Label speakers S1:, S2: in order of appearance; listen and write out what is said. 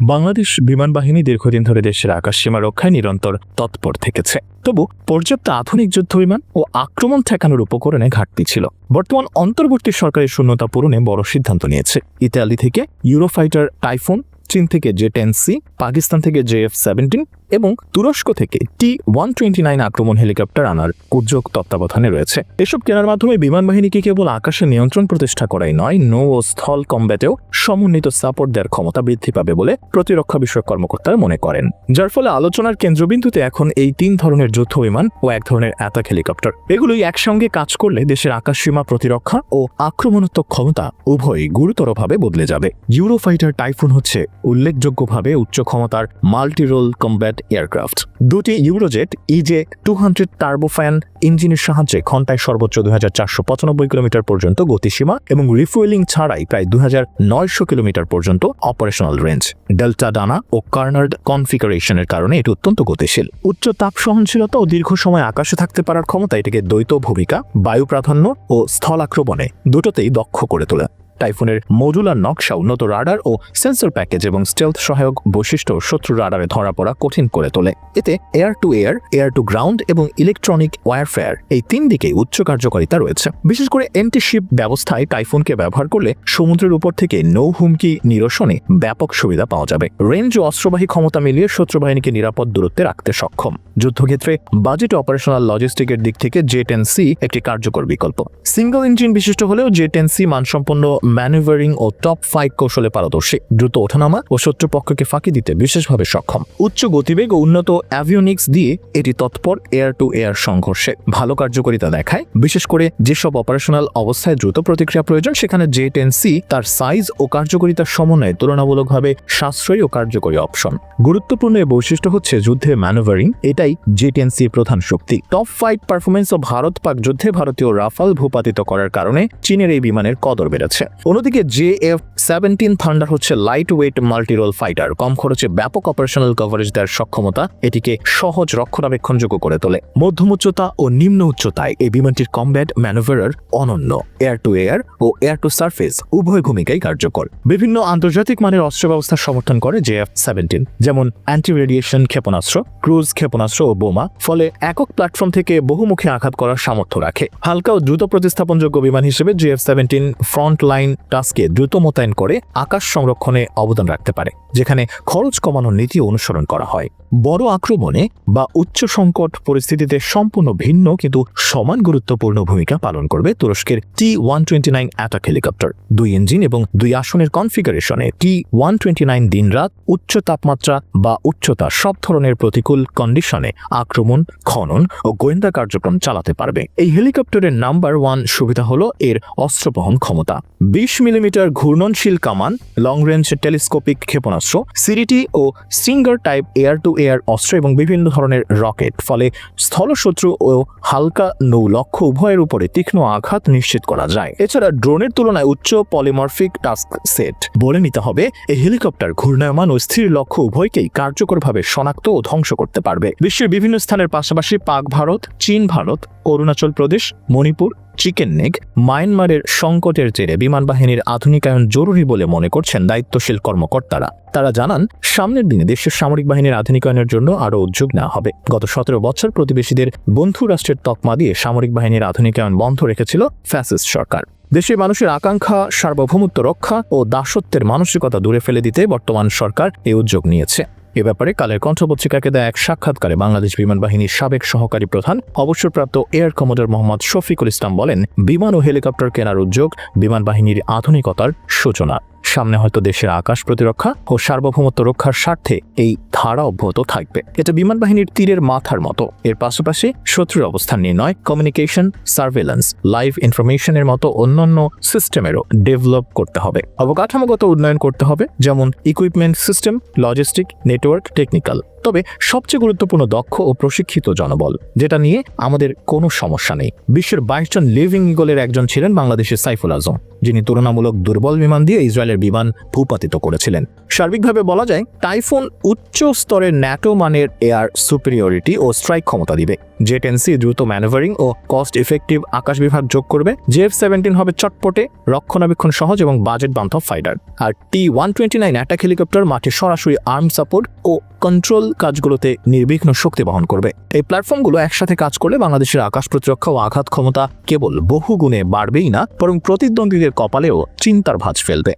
S1: বাংলাদেশ বিমান বাহিনী দীর্ঘদিন ধরে দেশের আকাশসীমা রক্ষায় নিরন্তর তৎপর থেকেছে। তবু পর্যাপ্ত আধুনিক যুদ্ধ বিমান ও আক্রমণ ঠেকানোর উপকরণে ঘাটতি ছিল। বর্তমান অন্তর্বর্তী সরকারের শূন্যতা পূরণে বড় সিদ্ধান্ত নিয়েছে। ইতালি থেকে ইউরোফাইটার টাইফুন, চীন থেকে জে টেন সি, পাকিস্তান থেকে জে এফ সেভেন্টিন এবং তুরস্ক থেকে টি ওয়ান টোয়েন্টি নাইন আক্রমণ হেলিকপ্টার আনার উদ্যোগ তত্ত্বাবধানে রয়েছে। এসব কেনার মাধ্যমে বিমান বাহিনীকে কেবল আকাশে নিয়ন্ত্রণ প্রতিষ্ঠা করাই নয়, নৌ ও স্থল কম্ব্যাটেও সমন্বিত সাপোর্ট দেওয়ার ক্ষমতা বৃদ্ধি পাবে বলে প্রতিরক্ষা বিষয়ক কর্মকর্তারা মনে করেন। যার ফলে আলোচনার কেন্দ্রবিন্দুতে এখন এই তিন ধরনের যুদ্ধ বিমান ও এক ধরনের অ্যাটাক হেলিকপ্টার। এগুলোই একসঙ্গে কাজ করলে দেশের আকাশসীমা প্রতিরক্ষা ও আক্রমণাত্মক ক্ষমতা উভয়ই গুরুতরভাবে বদলে যাবে। ইউরোফাইটার টাইফুন হচ্ছে উল্লেখযোগ্যভাবে উচ্চ ক্ষমতার মাল্টি রোল কম্ব্যাট এয়ারক্রাফট দুটি Eurojet EJ two hundred turbofan ইঞ্জিনের সাহায্যে ঘন্টায় সর্বোচ্চ দুই হাজার চারশো পঁচানব্বই কিলোমিটার পর্যন্ত গতিসীমা এবং রিফুয়েলিং ছাড়াই প্রায় দুই হাজার নয়শো কিলোমিটার পর্যন্ত অপারেশনাল রেঞ্জ ডেল্টা ডানা ও কার্নার্ড কনফিগারেশনের কারণে এটি অত্যন্ত গতিশীল। উচ্চ তাপ সহনশীলতা ও দীর্ঘ সময় আকাশে থাকতে পারার ক্ষমতা এটিকে দ্বৈত ভূমিকা, বায়ু প্রাধান্য ও স্থল আক্রমণে দুটোতেই দক্ষ করে তোলে। টাইফুনের মডুলার নকশা, উন্নত রাডার ও সেন্সর প্যাকেজ এবং স্টেলথ সহায়ক বৈশিষ্ট্য শত্রু রাডারে ধরা পড়া কঠিন করে তোলে। এতে air to air air to ground এবং ইলেকট্রনিক ওয়ারফেয়ার এই তিন দিকেই উচ্চ কার্যকারিতা রয়েছে। বিশেষ করে এন্টিশিপ ব্যবস্থায় টাইফুনকে ব্যবহার করলে সমুদ্রের উপর থেকে নৌ হুমকি নিরসনে ব্যাপক সুবিধা পাওয়া যাবে। রেঞ্জ ও অস্ত্রবাহী ক্ষমতা মিলিয়ে শত্রু বাহিনীকে নিরাপদ দূরত্বে রাখতে সক্ষম। যুদ্ধক্ষেত্রে বাজেট অপারেশনাল লজিস্টিকের দিক থেকে জে টেন সি একটি কার্যকর বিকল্প। সিঙ্গল ইঞ্জিন বিশিষ্ট হলেও জে টেন সি মানসম্পন্ন ম্যানুভারিং ও টপ ফাইভ কৌশলে পারদর্শী। দ্রুত ওঠানামা ও শত্রুপক্ষকে ফাঁকি দিতে বিশেষভাবে সক্ষম। উচ্চ গতিবেগ ও উন্নত অ্যাভিওনিক্স দিয়ে এটি তৎপর এয়ার টু এয়ার সংঘর্ষে ভালো কার্যকারিতা দেখায়। বিশেষ করে যেসব অপারেশনাল অবস্থায় দ্রুত প্রতিক্রিয়া প্রয়োজন, সেখানে জে টেন সি তার সাইজ ও কার্যকারিতার সমন্বয়ে তুলনামূলকভাবে সাশ্রয়ী ও কার্যকরী অপশন গুরুত্বপূর্ণ বৈশিষ্ট্য হচ্ছে যুদ্ধে ম্যানুভারিং এটাই জে টেন সির প্রধান শক্তি। টপ ফাইট পারফরমেন্স ও ভারত পাক যুদ্ধে ভারতীয় রাফাল ভূপাতিত করার কারণে চীনের এই বিমানের কদর বেড়েছে। অন্যদিকে জে এফ সেভেন্টিন থান্ডার হচ্ছে লাইট ওয়েট মাল্টিরোল ফাইটার কম খরচে ব্যাপক অপারেশনাল কভারেজ দেওয়ার সক্ষমতা এটিকে সহজ রক্ষণাবেক্ষণযোগ্য করে তোলে। মধ্যম উচ্চতা ও নিম্ন উচ্চতায় এই বিমানটির কমব্যাট ম্যানুভারার অনন্য। এয়ার টু এয়ার ও এয়ার টু সার্ফেস উভয় ভূমিকাই কার্যকর। বিভিন্ন আন্তর্জাতিক মানের অস্ত্র ব্যবস্থা সমর্থন করে জে এফ সেভেন্টিন, যেমন অ্যান্টি রেডিয়েশন ক্ষেপণাস্ত্র ক্রুজ ক্ষেপণাস্ত্র ও বোমা, ফলে একক প্ল্যাটফর্ম থেকে বহুমুখী আঘাত করার সামর্থ্য রাখে। হালকা ও দ্রুত প্রতিস্থাপনযোগ্য বিমান হিসেবে জিএফ সেভেন্টিন ফ্রন্ট লাইন টাস্কে দ্রুত মোতায়েন করে আকাশ সংরক্ষণে অবদান রাখতে পারে, যেখানে খরচ কমানোর নীতি অনুসরণ করা হয়। বড় আক্রমণে বা উচ্চ সংকট পরিস্থিতিতে সম্পূর্ণ ভিন্ন কিন্তু সমান গুরুত্বপূর্ণ ভূমিকা পালন করবে তুরস্কের T one twenty nine attack helicopter. দুই ইঞ্জিন এবং দুই আসনের কনফিগারেশনে টি ওয়ান টোয়েন্টি নাইন দিনরাত উচ্চ তাপমাত্রা বা উচ্চতা সব ধরনের প্রতিকূল কন্ডিশনে আক্রমণ, খনন ও গোয়েন্দা কার্যক্রম চালাতে পারবে। এই হেলিকপ্টারের নাম্বার ওয়ান সুবিধা হল এর অস্ত্রবহন ক্ষমতা। বিশ মিলিমিটার ঘূর্ণনশীল কামান লং রেঞ্জ টেলিস্কোপিক ক্ষেপণাস্ত্র, সিরিটি ও সিঙ্গার টাইপ এয়ার টু এয়ার অস্ত্র এবং বিভিন্ন ধরনের রকেট, ফলে স্থলশত্রু ও হালকা নৌ লক্ষ্য উভয়ের উপরে তীক্ষ্ণ আঘাত নিশ্চিত করা যায়। এছাড়া ড্রোনের তুলনায় উচ্চ পলিমরফিক টাস্ক সেট বলে নিতে হবে এই হেলিকপ্টার ঘূর্ণায়মান ও স্থির লক্ষ্য উভয়কেই কার্যকরভাবে শনাক্ত ও ধ্বংস করতে পারবে। বিশ্বের বিভিন্ন স্থানের পাশাপাশি পাক ভারত, চীন ভারত, অরুণাচল প্রদেশ, মণিপুর চিকেন নেক মায়ানমারের সংকটের জেরে বিমান বাহিনীর আধুনিকায়ন জরুরি বলে মনে করছেন দায়িত্বশীল কর্মকর্তারা। তারা জানান, সামনের দিনে দেশের সামরিক বাহিনীর আধুনিকায়নের জন্য আরও উদ্যোগ নেওয়া হবে। গত সতেরো বছর প্রতিবেশীদের বন্ধু রাষ্ট্রের তকমা দিয়ে সামরিক বাহিনীর আধুনিকায়ন বন্ধ রেখেছিল ফ্যাসিস্ট সরকার। দেশের মানুষের আকাঙ্ক্ষা, সার্বভৌমত্ব রক্ষা ও দাসত্বের মানসিকতা দূরে ফেলে দিতে বর্তমান সরকার এই উদ্যোগ নিয়েছে। এ ব্যাপারে কালের কণ্ঠ পত্রিকাকে দেয় এক সাক্ষাৎকারে বাংলাদেশ বিমান বাহিনীর সাবেক সহকারী প্রধান, অবসরপ্রাপ্ত এয়ার কমোডার মোহাম্মদ শফিকুল ইসলাম বলেন, বিমান ও হেলিকপ্টার কেনার উদ্যোগ বিমান বাহিনীর আধুনিকতার সূচনা। সামনে হয়তো দেশের আকাশ প্রতিরক্ষা ও সার্বভৌমত্ব রক্ষার স্বার্থে এই ধারা অব্যাহত থাকবে। এটা বিমান বাহিনীর তীরের মাথার মতো। এর পাশাপাশি শত্রুর অবস্থান নির্ণয় কমিউনিকেশন সার্ভেলেন্স লাইভ ইনফরমেশনের মতো অন্যান্য সিস্টেমেরও ডেভেলপ করতে হবে। অবকাঠামোগত উন্নয়ন করতে হবে, যেমন equipment system logistic network technical তবে সবচেয়ে গুরুত্বপূর্ণ দক্ষ ও প্রশিক্ষিত জনবল, যেটা নিয়ে আমাদের কোনো সমস্যা নেই। বিশ্বের বাইশ জন লিভিং ইগলের একজন ছিলেন বাংলাদেশের সাইফুল আজম, যিনি তুলনামূলক দুর্বল বিমান দিয়ে ইসরায়েলের বিমান ভূপাতিত করেছিলেন। সার্বিকভাবে বলা যায়, টাইফুন উচ্চ স্তরের ন্যাটো মানের এয়ার সুপিরিয়রিটি ও স্ট্রাইক ক্ষমতা দিবে জেট এনসি দ্রুত ম্যানুভারিং ও কস্ট ইফেক্টিভ আকাশ বিভাগ যোগ করবে। জেএফ সেভেন্টিন হবে চটপটে, রক্ষণাবেক্ষণ সহজ এবং বাজেট বান্ধব ফাইটার আর T one twenty nine attack helicopter মাঠে সরাসরি আর্ম সাপোর্ট ও কন্ট্রোল কাজগুলোতে নির্বিঘ্ন শক্তি বহন করবে। এই প্ল্যাটফর্মগুলো একসাথে কাজ করলে বাংলাদেশের আকাশ প্রতিরক্ষা ও আঘাত ক্ষমতা কেবল বহু গুণে বাড়বেই না, বরং প্রতিদ্বন্দ্বীদের কপালেও চিন্তার ভাঁজ ফেলবে।